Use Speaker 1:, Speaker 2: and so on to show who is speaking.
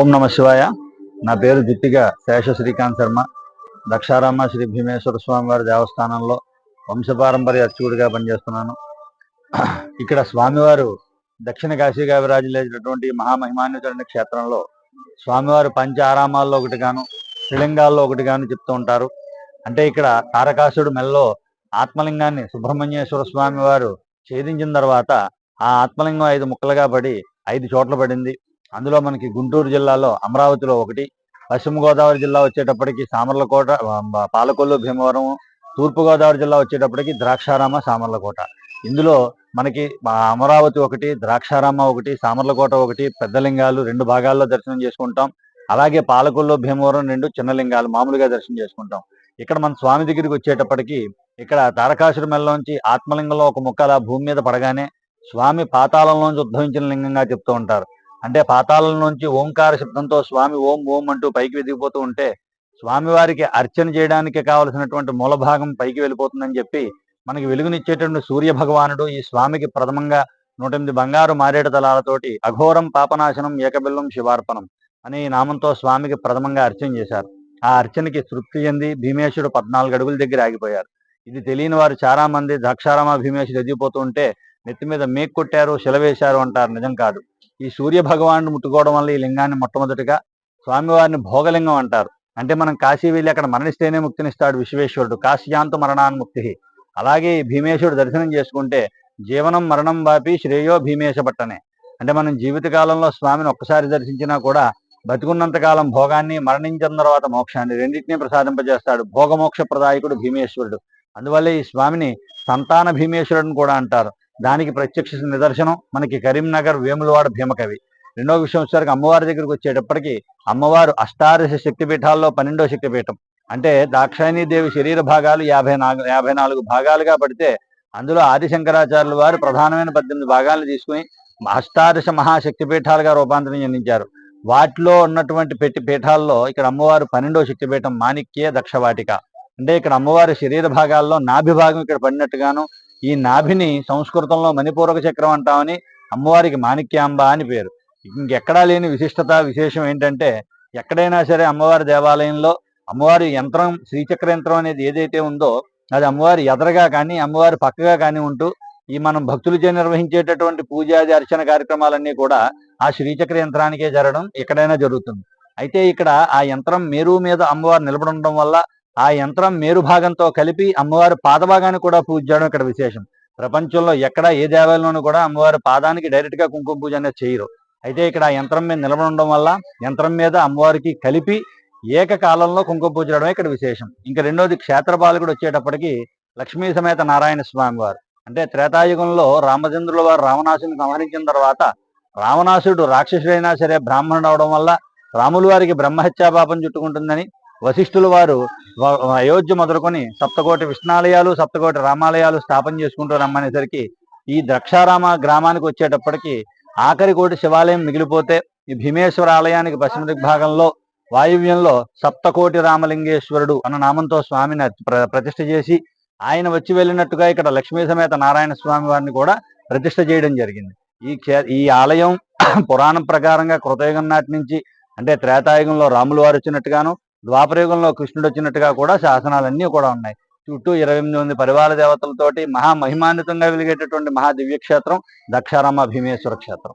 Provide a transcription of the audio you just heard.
Speaker 1: ఓం నమ శివాయ. నా పేరు జిత్తిగా శేష శ్రీకాంత్ శర్మ. దక్షారామ శ్రీ భీమేశ్వర స్వామి వారి దేవస్థానంలో వంశపారంపర్య అర్చకుడిగా పనిచేస్తున్నాను. ఇక్కడ స్వామివారు దక్షిణ కాశీగా విరాజిల్లేటటువంటి మహామహిమాన్వితుడి క్షేత్రంలో స్వామివారు పంచ ఆరామాల్లో ఒకటి గాను ఒకటిగాను ఒకటి గాను చెప్తూ ఉంటారు. అంటే ఇక్కడ తారకాసుడు మెల్లో ఆత్మలింగాన్ని సుబ్రహ్మణ్యేశ్వర స్వామి వారు ఛేదించిన తర్వాత ఆ ఆత్మలింగం ఐదు ముక్కలుగా పడి ఐదు చోట్ల పడింది. అందులో మనకి గుంటూరు జిల్లాలో అమరావతిలో ఒకటి పశ్చిమ గోదావరి జిల్లా వచ్చేటప్పటికి సామర్లకోట పాలకొల్లు భీమవరం తూర్పుగోదావరి జిల్లా వచ్చేటప్పటికి ద్రాక్షారామ సామర్లకోట. ఇందులో మనకి అమరావతి ఒకటి ద్రాక్షారామ ఒకటి సామర్లకోట ఒకటి పెద్ద లింగాలు రెండు భాగాల్లో దర్శనం చేసుకుంటాం. అలాగే పాలకొల్లు భీమవరం రెండు చిన్న లింగాలు మామూలుగా దర్శనం చేసుకుంటాం. ఇక్కడ మన స్వామి దగ్గరికి వచ్చేటప్పటికి ఇక్కడ తారకాసుర మెల్లోంచి ఆత్మలింగంలో ఒక ముక్క అలా భూమి మీద పడగానే స్వామి పాతాళంలోంచి ఉద్భవించిన లింగంగా చెప్తూ ఉంటారు. అంటే పాతాళం నుంచి ఓంకార శబ్దంతో స్వామి ఓం ఓం అంటూ పైకి వెదిగిపోతూ ఉంటే స్వామివారికి అర్చన చేయడానికి కావలసినటువంటి మూలభాగం పైకి వెళ్ళిపోతుందని చెప్పి మనకి వెలుగునిచ్చేటువంటి సూర్య భగవానుడు ఈ స్వామికి ప్రథమంగా నూట ఎనిమిది బంగారు మారేడు తలాలతోటి అఘోరం పాపనాశనం ఏకబిల్లం శివార్పణం అనే ఈ నామంతో స్వామికి ప్రథమంగా అర్చన చేశారు. ఆ అర్చనకి తృప్తి చెంది భీమేశుడు పద్నాలుగు అడుగుల దగ్గర ఆగిపోయారు. ఇది తెలియని వారు చాలా మంది ద్రాక్షారామ భీమేశుడు ఎదిగిపోతూ ఉంటే నెత్తి మీద మేక్ కొట్టారు శిలవేశారు అంటారు. నిజం కాదు. ఈ సూర్య భగవానుడు ముట్టుకోవడం వల్ల ఈ లింగాన్ని మొట్టమొదటిగా స్వామివారిని భోగలింగం అంటారు. అంటే మనం కాశీ వెళ్ళి అక్కడ మరణిస్తేనే ముక్తినిస్తాడు విశ్వేశ్వరుడు. కాశ్యాంత మరణాన్ముక్తి అలాగే ఈ భీమేశ్వరుడు దర్శనం చేసుకుంటే జీవనం మరణం వాపి శ్రేయో భీమేశ పట్టనే. అంటే మనం జీవిత కాలంలో స్వామిని ఒక్కసారి దర్శించినా కూడా బతికున్నంతకాలం భోగాన్ని మరణించిన తర్వాత మోక్షాన్ని రెండింటినీ ప్రసాదింపజేస్తాడు భోగమోక్ష ప్రదాయకుడు భీమేశ్వరుడు. అందువల్ల ఈ స్వామిని సంతాన భీమేశ్వరుడిని కూడా అంటారు. దానికి ప్రత్యక్ష నిదర్శనం మనకి కరీంనగర్ వేములవాడ భీమకవి. రెండో విషయం వచ్చేసరికి అమ్మవారి దగ్గరికి వచ్చేటప్పటికి అమ్మవారు అష్టాదశ శక్తిపీఠాల్లో పన్నెండో శక్తిపీఠం. అంటే దాక్షాయణీ దేవి శరీర భాగాలు యాభై నాలుగు యాభై నాలుగు భాగాలుగా పడితే అందులో ఆదిశంకరాచార్యుల వారు ప్రధానమైన పద్దెనిమిది భాగాలు తీసుకుని అష్టాదశ మహాశక్తిపీఠాలుగా రూపాంతరం చెందించారు. వాటిలో ఉన్నటువంటి పెట్టి పీఠాల్లో ఇక్కడ అమ్మవారు పన్నెండో శక్తిపీఠం మాణిక్య దక్షవాటిక. అంటే ఇక్కడ అమ్మవారి శరీర భాగాల్లో నాభి భాగం ఇక్కడ పడినట్టుగాను ఈ నాభిని సంస్కృతంలో మణిపూరక చక్రం అంటామని అమ్మవారికి మాణిక్యాంబ అని పేరు. ఇంకెక్కడా లేని విశిష్టత విశేషం ఏంటంటే ఎక్కడైనా సరే అమ్మవారి దేవాలయంలో అమ్మవారి యంత్రం శ్రీచక్ర యంత్రం అనేది ఏదైతే ఉందో అది అమ్మవారి ఎదరగా కానీ అమ్మవారి పక్కగా కానీ ఉంటూ ఈ మనం భక్తులచే నిర్వహించేటటువంటి పూజాది అర్చన కార్యక్రమాలన్నీ కూడా ఆ శ్రీచక్ర యంత్రానికే జరగడం ఎక్కడైనా జరుగుతుంది. అయితే ఇక్కడ ఆ యంత్రం మేరు మీద అమ్మవారు నిలబడడం వల్ల ఆ యంత్రం మేరు భాగంతో కలిపి అమ్మవారి పాదభాగాన్ని కూడా పూజ చేయడం ఇక్కడ విశేషం. ప్రపంచంలో ఎక్కడ ఏ దేవాలయంలోనూ కూడా అమ్మవారి పాదానికి డైరెక్ట్గా కుంకుమ పూజ అనేది చేయరు. అయితే ఇక్కడ ఆ యంత్రం మీద నిలబడడం వల్ల యంత్రం మీద అమ్మవారికి కలిపి ఏకకాలంలో కుంకుమ పూజ చేయడమే ఇక్కడ విశేషం. ఇంకా రెండోది క్షేత్రపాలకుడు వచ్చేటప్పటికి లక్ష్మీ సమేత నారాయణ స్వామి వారు. అంటే త్రేతాయుగంలో రామచంద్రుల వారు రావణాసుని సంహరించిన తర్వాత రావణాసుడు రాక్షసుడైనా సరే బ్రాహ్మణుడు అవడం వల్ల రాములు వారికి బ్రహ్మహత్యా పాపం చుట్టుకుంటుందని వశిష్ఠుల వారు అయోధ్య మొదలుకొని సప్తకోటి విష్ణాలయాలు సప్తకోటి రామాలయాలు స్థాపన చేసుకుంటూ రమ్మనేసరికి ఈ ద్రక్షారామ గ్రామానికి వచ్చేటప్పటికి ఆఖరి కోటి శివాలయం మిగిలిపోతే ఈ భీమేశ్వర ఆలయానికి పశ్చిమ దిగ్భాగంలో వాయువ్యంలో సప్తకోటి రామలింగేశ్వరుడు అన్న నామంతో స్వామిని ప్ర- ప్రతిష్ఠ చేసి ఆయన వచ్చి వెళ్ళినట్టుగా ఇక్కడ లక్ష్మీ సమేత నారాయణ స్వామి వారిని కూడా ప్రతిష్ఠ చేయడం జరిగింది. ఈ క్షే ఈ ఆలయం పురాణం ప్రకారంగా కృతయుగం నాటి నుంచి అంటే త్రేతాయుగంలో రాములు వారు వచ్చినట్టుగాను ద్వాపరయుగంలో కృష్ణుడు వచ్చినట్టుగా కూడా శాసనాలన్నీ కూడా ఉన్నాయి. చుట్టూ ఇరవై ఎనిమిది మంది పరివార దేవతలతోటి మహామహిమాన్వితంగా వెలిగేటటువంటి మహా దివ్య క్షేత్రం దక్షారామ భీమేశ్వర క్షేత్రం.